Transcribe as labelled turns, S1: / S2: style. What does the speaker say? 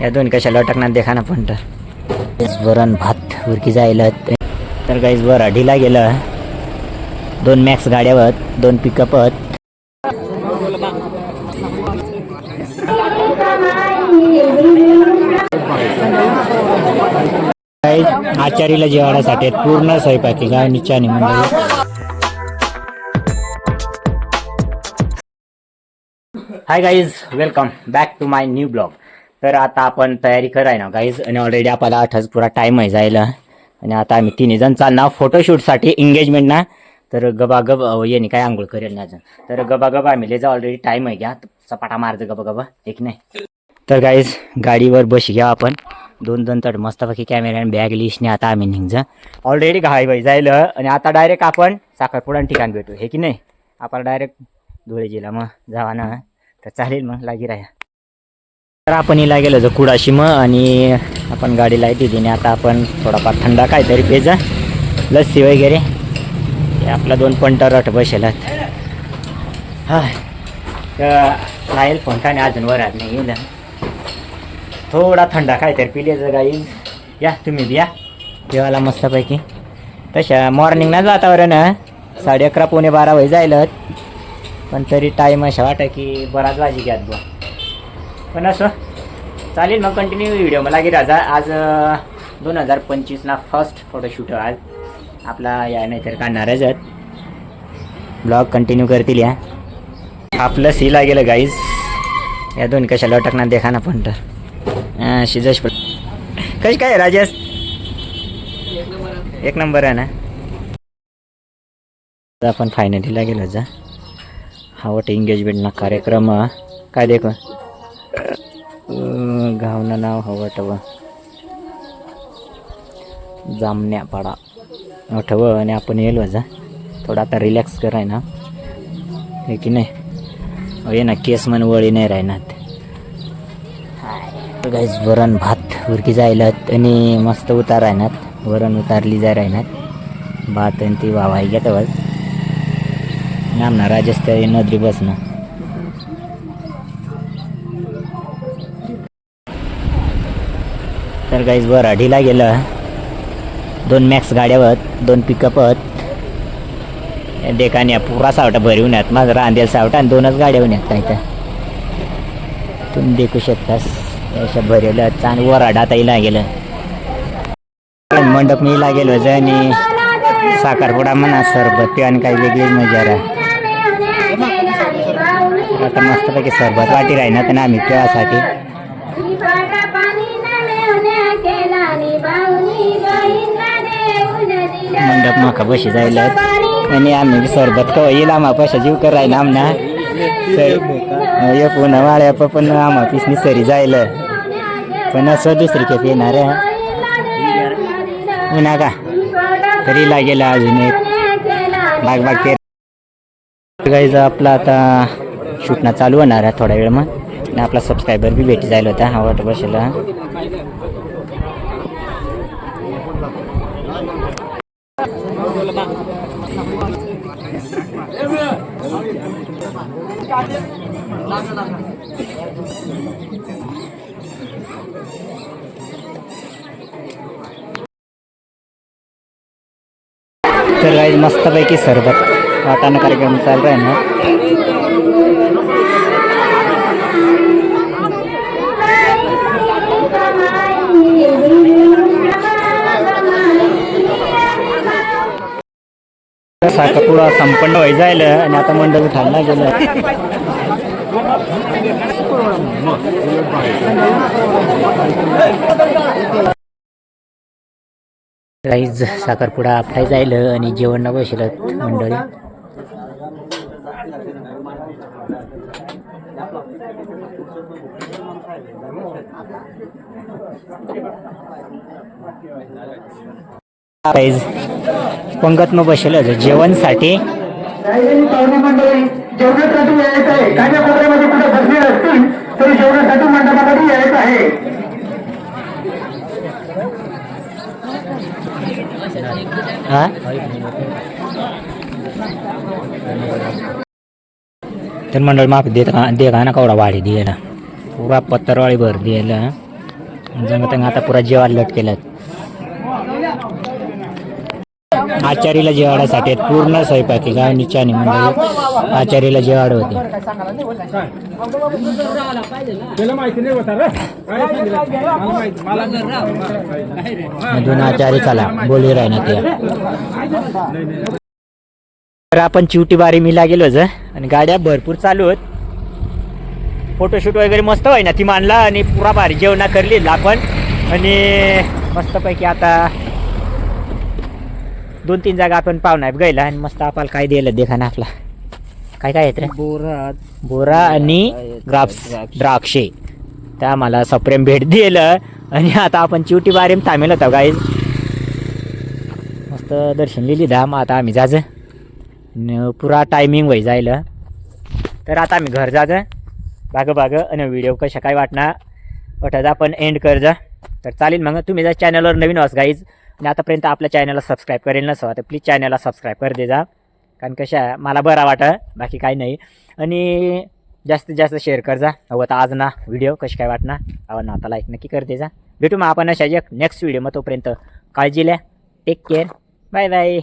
S1: या दोन कशाला टाकणार देखा ना पण तर. वरण भात उरकी जायला तर काहीच वर ढिला गेलं. दोन मॅक्स गाड्यावर दोन पिकअपत आचारीला जेवणासाठी पूर्ण स्वयंपाकी गाव निचानी म्हणजे hi guys welcome back to my new blog तर आता आपण तयारी कराय ना गाईज आणि ऑलरेडी आपल्याला आठच पुरा टाईम आहे जायला. आणि आता आम्ही तिन्ही जण चालणार फोटोशूटसाठी एंगेजमेंट ना. तर गबागब येणे काय आंघोळ करेल ना अजून. तर गबागब आम्ही लेजा ऑलरेडी टाईम आहे घ्या. सपाटा मारतो गबा गबा एक नाही. तर गाईज गाडीवर बशी घ्या आपण. दोन दोन तड मस्तपैकी कॅमेरा आणि बॅग लिस्टने आता आम्ही निघजा ऑलरेडी घाई बाई जायला. आणि आता डायरेक्ट आपण साखरपुडा ठिकाण भेटू. हे की नाही? आपण डायरेक्ट धुळे जिल्हा मग जावा ना. तर चालेल मग लागी राहा. तर आपण हिला गेलो होतो कुडाशी मग आणि आपण गाडीला येते आणि आता आपण थोडाफार थंडा काहीतरी पेजा लस्सी वगैरे. हे आपला दोन पंटर रट बसेलात हा तर राहील फोन काय नाही? अजून वरात नाही येईल. थोडा थंडा काहीतरी पिले गाई या तुम्ही बी या. देवाला मस्तपैकी. तशा मॉर्निंगनाच वातावरण साडे अकरा पोणे बारा वय जायला पण तरी टाईम अशा वाटतं की बराच वाजी घ्यात बुवा. पण असं. चालेल मग कंटिन्यू व्हिडिओ मला की राजा आज दोन हजार पंचवीसला फर्स्ट फोटोशूट आज आपला या नाहीतर काढणारच आहेत. ब्लॉग कंटिन्यू करतील या. आपलं सीला गेलं गाईज या दोन कशाला टाकणार देखा ना पण तर. शिजश कश काय आहे, राजेश? एक नंबर आहे ना? आता आपण फायनलीला गेलो जा. हा वाटतं एंगेजमेंटना कार्यक्रम काय देखो? गावनं नाव हवं टव जामण्यापाडा. ठव आणि आपण येलो जा थोडा आता रिलॅक्स कराय ना. हे की नाही? अहो, ये ना केस मन वळी नाही राहणार. गाईज वरण भात उरकी जायला आणि मस्त उतार राहणार. वरण उतारली जाय राहणार. भात आणि ती वावाई घेत नाम ना राजस्थान नदरी बस ना. तर गाईज बरं गेलं. दोन मॅक्स गाड्यावर दोन पिकअपत देखाने पुरा सावटा भरवून येत माझं रांदेल सावटा आणि दोनच गाड्या होऊन येत काय तर तुम्ही देखू शकतास. अशा भरेलं चांग वराड आता इला गेलं. मंडप मी इला गेलो होतं आणि साखरपुडा म्हणा सरबत आणि काही वेगळीच मजा राहा आता मस्तपैकी सरबत वाटी राहिना तर आम्ही केळासाठी मंडप माका बशी जायला आणि आम्ही बी सरबत कवा येईल आम्हा पैसा जीव कर राहिना आमना. एक ये पुन्हा पण आम्हा पिसनी निसरी जायला. पण असं दुसरी खेप येणार आहे. उन्हा का? तरी लागेल अजून एक. बाग बाग ते गाईज आपला आता शूटना चालू होणार आहे थोडा वेळ मग आणि आपला सबस्क्रायबर बी भेटी जायला होता. हा वाट बसेला तर गाईज मस्तपैकी सरबत वाटाणा कार्यक्रम चालू आहे ना. साखरपुडा संपन्न व्हाय जायला आणि आता मंडळ खाल्ला गेलं. राईज साखरपुडा आपटाय जायलं आणि जेवण न बसलं मंडळी. राईज पंगत मग बसलं जेवणसाठी.
S2: मंडळी जेवणासाठी यायचं आहे. कान्याकोपऱ्यामध्ये कुठे बसले असतील तरी जेवणासाठी मंडपामध्ये यायचं आहे.
S1: तर मंडळ माफ देत देगा ना कवडा वाढी दिएला पुरा पत्तरवाळी भर दिएला जंग आता पुरा जेवाड लट आचारीला जेवाडासाठी पूर्ण स्वयंपाकी गाव निचानी म्हणजे आचारीला जेवाड होते.
S3: त्याला माहिती नाही होता रे. काय सांगितलं? मला माहिती- मला
S1: मधून आचारी चला. बोली राही ते तर आपण चिवटी बारी मिला गेलो ज आणि गाड्या भरपूर चालू आहेत. फोटोशूट वगैरे मस्त होय ना ती मांडला आणि पुरा भारी जेवणा करली आपण. आणि मस्तपैकी आता दोन तीन जागा आपण पाहुणा गेला आणि मस्त आपल्याला काय दिलं देखा ना आपला. काय काय येत रे? बोरा आणि ग्राप्स द्राक्षे. त्या आम्हाला सप्रेम भेट दिलं आणि आता आपण चिवटी बारीम थांबेल होतो गाईज मस्त दर्शन लिहिली मग आता आम्ही जाज. पुरा टायमिंग वय जायला. तर आता आम्ही घर जाज. बाग बाग. आणि व्हिडिओ कशा काय वाटणार? वाटत आपण एंड कर जा तर चालेल मग. तुम्ही जर चॅनलवर नवीन वास गाईज आणि आतापर्यंत आपल्या चॅनलला सबस्क्राईब करेल नसं तर प्लीज चॅनलला सबस्क्राईब कर दे जा कारण कशा आहे, मला बरा वाटं बाकी काही नाही. आणि जास्तीत जास्त शेअर कर जा. हवं तर आज ना व्हिडिओ कशी काय वाटणार? हवं ना आता लाईक नक्की कर दे जा भेटू मग आपण अशा नेक्स्ट व्हिडिओ मग तोपर्यंत. काळजी लिया. Take care bye bye